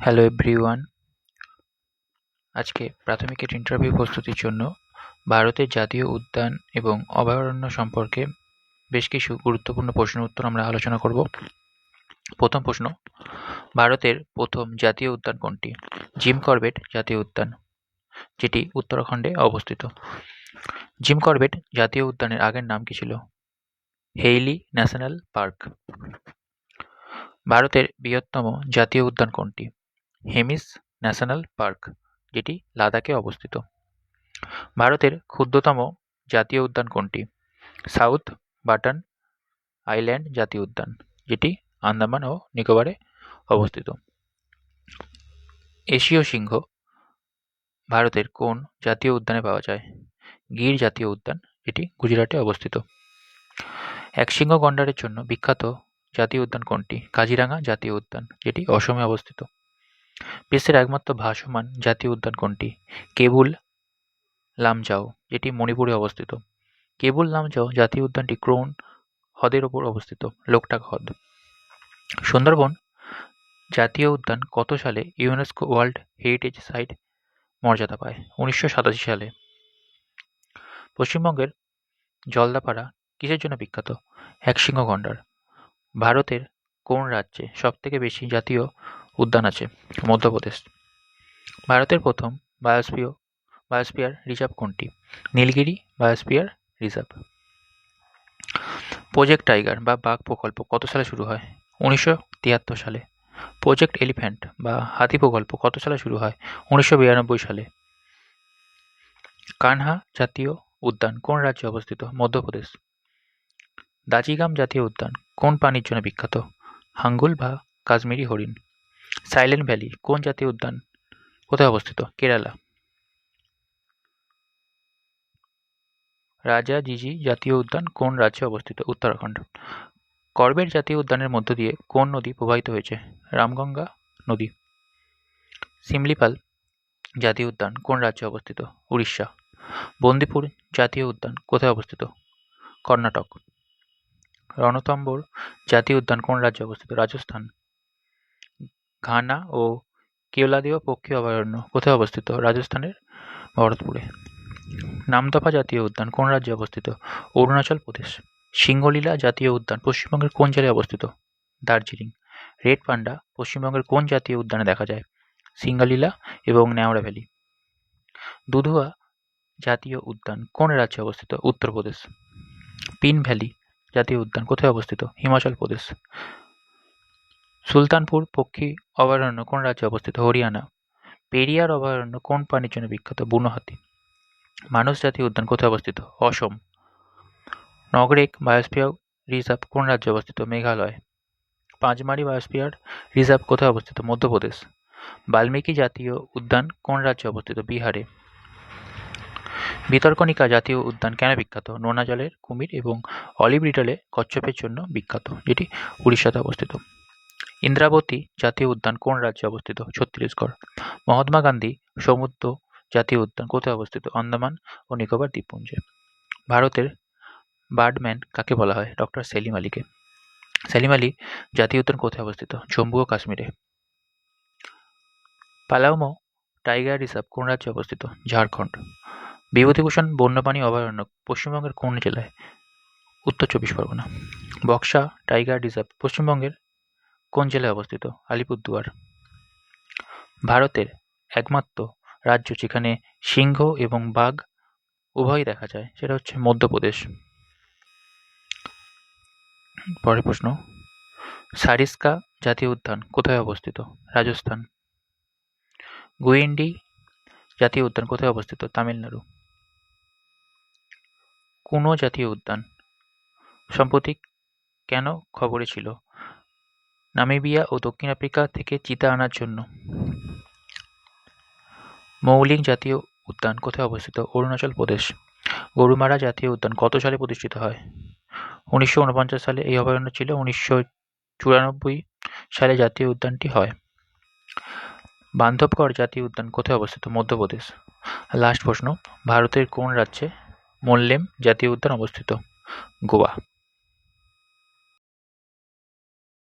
Hello everyone আজকে প্রাথমিকের interview প্রস্তুতির জন্য ভারতের জাতীয় উদ্যান এবং অভয়ারণ্য সম্পর্কে বেশ কিছু গুরুত্বপূর্ণ প্রশ্নের উত্তর আমরা আলোচনা করব। প্রথম প্রশ্ন, ভারতের প্রথম জাতীয় উদ্যান কোনটি? জিম করবেট জাতীয় উদ্যান, যেটি উত্তরাখণ্ডে অবস্থিত। জিম করবেট জাতীয় উদ্যানের আগের নাম কি ছিল? Hailey national park. ভারতের বৃহত্তম জাতীয় উদ্যান কোনটি? হেমিস ন্যাশনাল পার্ক, যেটি লাদাখে অবস্থিত। ভারতের ক্ষুদ্রতম জাতীয় উদ্যান কোনটি? সাউথ বাটন আইল্যান্ড জাতীয় উদ্যান, যেটি আন্দামান ও নিকোবরে অবস্থিত। এশীয় সিংহ, ভারতের কোন জাতীয় উদ্যানে পাওয়া যায়? গির জাতীয় উদ্যান, যেটি গুজরাটে অবস্থিত। একশৃঙ্গ গন্ডারের জন্য বিখ্যাত জাতীয় উদ্যান কোনটি? কাজিরাঙা জাতীয় উদ্যান, যেটি অসমে অবস্থিত। বিশ্বের একমাত্র ভাসমান জাতীয় উদ্যান কোনটি? কেবুল লামজাও যেটি মণিপুরে অবস্থিত। কেবুল লামজাও জাতীয় উদ্যানটি ক্রোন হ্রদের ওপর অবস্থিত, লোকটাক হ্রদ। সুন্দরবন জাতীয় উদ্যান কত সালে ইউনেস্কো ওয়ার্ল্ড হেরিটেজ সাইট মর্যাদা পায়? উনিশশো সাতাশি সালে। পশ্চিমবঙ্গের জলদাপাড়া কিসের জন্য বিখ্যাত? একশৃঙ্গ গন্ডার ভারতের কোন রাজ্যে সবথেকে বেশি জাতীয় উদ্যান আছে, মধ্যপ্রদেশ। ভারতের প্রথম বায়োস্ফিয় বায়োস্ফিয়ার রিজার্ভ কোনটি? Nilgiri, biosphere reserve. Project tiger বা বাঘ প্রকল্প কত সালে শুরু হয়? উনিশশো তিয়াত্তর সালে। প্রজেক্ট এলিফ্যান্ট বা হাতি প্রকল্প কত সালে শুরু হয়? উনিশশো বিরানব্বই সালে। কানহা জাতীয় উদ্যান কোন রাজ্যে অবস্থিত? মধ্যপ্রদেশ। দাজিগাম জাতীয় উদ্যান কোন প্রাণীর জন্য বিখ্যাত? হাঙ্গুল বা কাশ্মীরি হরিণ। সাইলেন্ট ভ্যালি, কোন জাতীয় উদ্যান? কোথায় অবস্থিত? কেরালা। রাজা জিজি জাতীয় উদ্যান কোন রাজ্যে অবস্থিত? উত্তরাখণ্ড। করবেট জাতীয় উদ্যানের মধ্য দিয়ে কোন নদী প্রবাহিত হয়েছে? রামগঙ্গা নদী। সিমলিপাল জাতীয় উদ্যান কোন রাজ্যে অবস্থিত? উড়িষ্যা। বন্দিপুর জাতীয় উদ্যান কোথায় অবস্থিত? কর্ণাটক। রণতম্বর জাতীয় উদ্যান কোন রাজ্যে অবস্থিত? রাজস্থান। ঘানা ও কেওলাদেও পক্ষী অভয়ারণ্য। কোথায় অবস্থিত? রাজস্থানের ভরতপুরে। নামদফা জাতীয় উদ্যান কোন রাজ্যে অবস্থিত? অরুণাচল প্রদেশ। সিংহলীলা জাতীয় উদ্যান পশ্চিমবঙ্গের কোন জেলায় অবস্থিত? দার্জিলিং। রেড পান্ডা পশ্চিমবঙ্গের কোন জাতীয় উদ্যানে দেখা যায়? সিঙ্গালীলা এবং ন্যাওড়া ভ্যালি। দুধুয়া জাতীয় উদ্যান কোন রাজ্যে অবস্থিত? উত্তরপ্রদেশ। পিন ভ্যালি জাতীয় উদ্যান কোথায় অবস্থিত? হিমাচল প্রদেশ। সুলতানপুর, পক্ষী অভয়ারণ্য কোন রাজ্যে অবস্থিত? হরিয়ানা। পেরিয়ার অভয়ারণ্য কোন প্রাণীর জন্য বিখ্যাত? বুনো হাতি মানস জাতীয় উদ্যান কোথায় অবস্থিত? অসম। নগরেক বায়োস্ফিয়ার রিজার্ভ কোন রাজ্যে অবস্থিত? মেঘালয়। পাঁচমারি বায়োস্ফিয়ার রিজার্ভ কোথায় অবস্থিত? মধ্যপ্রদেশ। বাল্মীকি জাতীয় উদ্যান কোন রাজ্যে অবস্থিত? বিহারে। ভিতরকণিকা জাতীয় উদ্যান কেন বিখ্যাত? নোনা জলের কুমির এবং অলিভ রিডলে কচ্ছপের জন্য বিখ্যাত, যেটি উড়িষ্যাতে অবস্থিত। ইন্দ্রাবতী জাতীয় উদ্যান কোন রাজ্যে অবস্থিত? ছত্তিশগড়। মহাত্মা গান্ধী সমুদ্র জাতীয় উদ্যান কোথায় অবস্থিত? আন্দামান ও নিকোবর দ্বীপপুঞ্জে। ভারতের বার্ডম্যান কাকে বলা হয়? ডক্টর সেলিম আলীকে। সেলিম আলী জাতীয় উদ্যান কোথায় অবস্থিত? জম্মু ও কাশ্মীরে। পালাউমো টাইগার রিজার্ভ কোন রাজ্যে অবস্থিত? ঝাড়খণ্ড। বিভূতিভূষণ, বন্যপ্রাণী অভয়ারণ্য পশ্চিমবঙ্গের কোন জেলায়? উত্তর চব্বিশ পরগনা। বক্সা টাইগার রিজার্ভ পশ্চিমবঙ্গের কোন জেলায় অবস্থিত? আলিপুরদুয়ার। ভারতের একমাত্র রাজ্য যেখানে সিংহ এবং বাঘ উভয়ই দেখা যায়, সেটা হচ্ছে মধ্যপ্রদেশ। পরের প্রশ্ন, সারিস্কা জাতীয় উদ্যান কোথায় অবস্থিত? রাজস্থান। গুইন্ডি জাতীয় উদ্যান কোথায় অবস্থিত? তামিলনাড়ু। কুনো জাতীয় উদ্যান সম্প্রতি কেন খবরে ছিল? নামিবিয়া ও দক্ষিণ আফ্রিকা থেকে চিতা আনার জন্য। মৌলিক জাতীয় উদ্যান কোথায় অবস্থিত? অরুণাচল প্রদেশ। গরুমারা জাতীয় উদ্যান কত সালে প্রতিষ্ঠিত হয়? উনিশশো উনপঞ্চাশ সালে এই অভয়ারণ্য ছিল। উনিশশো চুরানব্বই সালে জাতীয় উদ্যানটি হয়। বান্ধবগড় জাতীয় উদ্যান কোথায় অবস্থিত? মধ্যপ্রদেশ। লাস্ট প্রশ্ন, ভারতের কোন রাজ্যে মোল্লেম জাতীয় উদ্যান অবস্থিত? গোয়া।